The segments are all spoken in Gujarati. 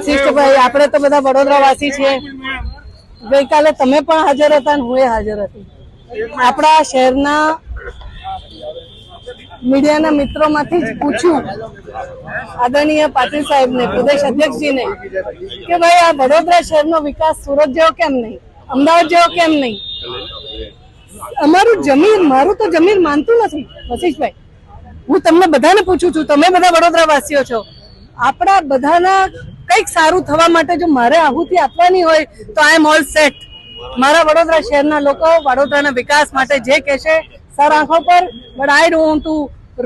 વશિષ્ઠભાઈ આપણે તો બધા વડોદરા વાસી છીએ. ગઈકાલે તમે પણ હાજર હતા ને હું હાજર હતી. આપણા શહેરના મીડિયાના મિત્રોમાંથી જ પૂછ્યું આદરણીય પાટીલ સાહેબને, પ્રદેશ અધ્યક્ષજીને, કે ભાઈ, આ વડોદરા શહેરનો વિકાસ સુરત જેવો કેમ નહીં? અમદાવાદ જેવો કેમ નહીં? અમારું જમીન, મારું તો જમીન માનતું નથી વશિષભાઈ હું તમને બધાને પૂછું છું, તમે બધા વડોદરા વાસીઓ છો. આપણા બધાના કંઈક સારું થવા માટે જો મારે આહુતિ આપવાની હોય તો આઈ એમ ઓલ સેટ મારા વડોદરા શહેરના લોકો વડોદરાના વિકાસ માટે જે કહેશે, સર આંખો પર but I don't to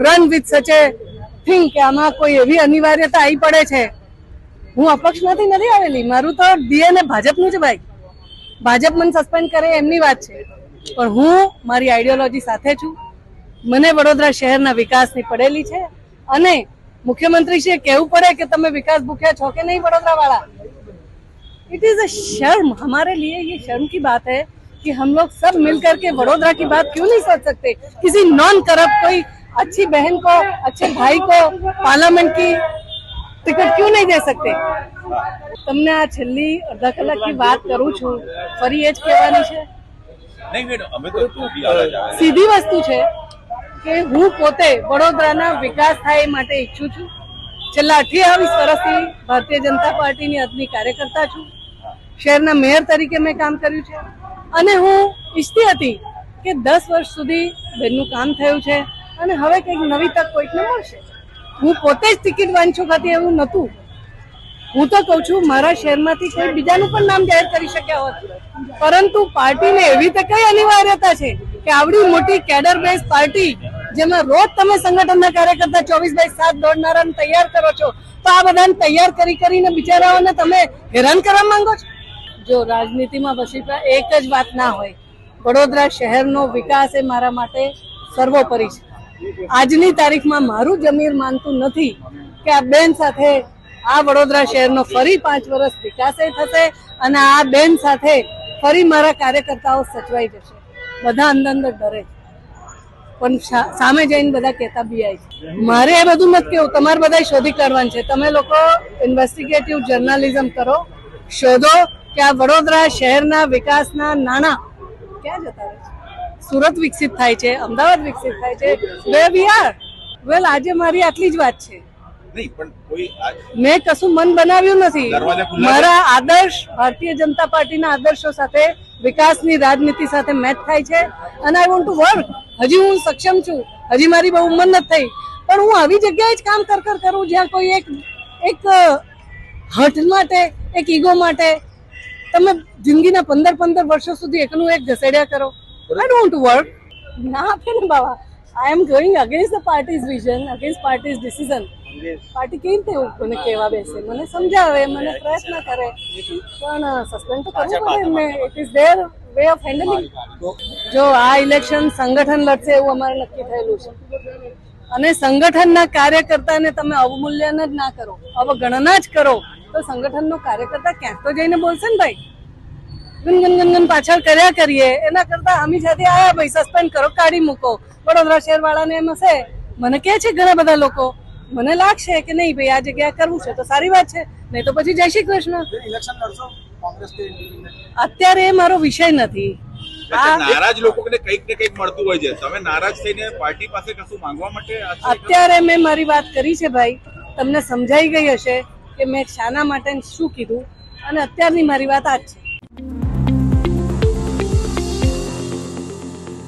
run with such a thing કે આમાં કોઈ એવી અનિવાર્યતા આવી પડે છે. હું અપક્ષમાંથી નથી આવેલી. મારું તો ડીએનએ ભાજપનું છે ભાઈ. ભાજપ મને સસ્પેન્ડ કરે એમની વાત છે. પણ હું, મારી આઈડિયોલોજી સાથે છું. મને વડોદરા શહેરના વિકાસની પડેલી છે. અને मुख्यमंत्री से कहू पड़े कि તમે विकास ભૂખ્યા छो के नहीं बड़ोदरा वाला इट इज़ अ शर्म। हमारे लिए ये शर्म की बात है कि हम लोग सब मिलकर के बड़ोदरा की बात क्यों नहीं सोच सकते? किसी नॉन करप्ट कोई अच्छी बहन को अच्छे भाई को पार्लियामेंट की टिकट क्यों नहीं दे सकते? तुमने આ છેલ્લી અડધા કલાકની વાત કરું છું ફરી એ જ કહેવાની છે સીધી વસ્તુ કે હું પોતે વડોદરાના વિકાસ થાય એ માટે ઈચ્છું છું. છેલ્લા અઠ્યાવીસ વર્ષથી ભારતીય જનતા પાર્ટીની અદની કાર્યકર્તા છું. શહેરના મેયર તરીકે મેં કામ કર્યું છે. અને હું ઈચ્છતી હતી કે દસ વર્ષ સુધી બેનનું કામ થયું છે અને હવે કંઈક નવી તક કોઈકને મળશે. હું પોતે જ ટિકિટ વાંચુક હતી એવું નહોતું. હું તો કહું છું, મારા શહેરમાંથી કોઈ બીજાનું પણ નામ જાહેર કરી શક્યા હોત. પરંતુ પાર્ટીને એવી તો કઈ અનિવાર્યતા છે કે આવડી મોટી કેડર બેઝ પાર્ટી જેમાં રોજ તમે સંગઠનના કાર્યકર્તા ચોવીસ બાય સાત દોડનારાને તૈયાર કરો છો, તો આ બધાને તૈયાર કરી કરીને બિચારાઓને તમે હેરાન કરવા માંગો છો? જો રાજનીતિમાં વસીતા એક જ વાત ના હોય, વડોદરા શહેરનો વિકાસ એ મારા માટે સર્વોપરી છે. આજની તારીખમાં મારું જમીર માનતું નથી કે આ બેન સાથે આ વડોદરા શહેરનો ફરી પાંચ વર્ષ વિકાસ થશે અને આ બેન સાથે ફરી મારા કાર્યકર્તાઓ સચવાઈ જશે. બધા અંદર અંદર ડરે છે. પણ સામે જઈને બધા કહેતા બી છે. મારે એ બધું નથી કેવું તમારે બધા શોધી કાઢવાનું છે. તમે લોકો ઇન્વેસ્ટિગેટિવ જર્નાલિઝમ કરો શોધો કે આ વડોદરા શહેરના વિકાસના નાણાં ક્યાં જતા રહે છે? સુરત વિકસિત થાય છે અમદાવાદ વિકસિત થાય છે વે વી આર વેલ આજે મારી આટલી જ વાત છે. મેં કશું મન બનાવ્યું નથી? મારા આદર્શ ભારતીય જનતા પાર્ટીના આદર્શો સાથે વિકાસની રાજનીતિ સાથે મેચ થાય છે. અને આઈ વોન્ટ ટુ વર્ક હજી હું સક્ષમ છું. હજી મારી બહુ ઉંમર નથી થઈ. પણ હું આવી જગ્યાએ જ કામ કર કર કરું જ્યાં કોઈ એક એક હઠ માટે એક ઈગો માટે તમે જિંદગીના પંદર પંદર વર્ષો સુધી એકનું એક ઘસેડ્યા કરો. આઈ ડોન્ટ વર્ક ના આપે ને બાબા I am going against the parties vision against parties decision party કેવી રીતે મને કહેવા બેસે? મને સમજાવે મને પ્રયત્ન કરે. પણ સસ્પેન્ડ તો કરવું પડે એમને. It is their way of handling જો આ ઇલેક્શન સંગઠન લડશે એવું અમારે નક્કી થયેલું છે. અને સંગઠનના કાર્યકર્તાને તમે અવમૂલ્યન જ ના કરો, અવગણના જ કરો, તો સંગઠનનો કાર્યકર્તા ક્યાંક તો જઈને બોલશે ને ભાઈ? ગનગન ગનગન પાછળ કર્યા કરીએ, એના કરતા અમી સાથે આયા ભાઈ સસ્પેન્ડ કરો, કાઢી મૂકો. વડોદરા શહેર વાળાને એમ હશે, મને કે છે ઘણા બધા લોકો, મને લાગશે કે નહીં ભાઈ, આ જગ્યા કરવું છે, તો સારી વાત છે, નહીં તો પછી જય શ્રી કૃષ્ણ. ઇલેક્શન લડશો? અત્યારે મારો વિષય નથી. આ નારાજ લોકોને કંઈક ને કંઈક મળતું હોય છે. તમે નારાજ થઈને પાર્ટી પાસે કશું માંગવા માટે અત્યારે મેં મારી વાત કરી છે ભાઈ. તમને સમજાઈ ગઈ હશે કે મેં શાના માટે શું કીધું. અને અત્યારની મારી વાત આ જ છે.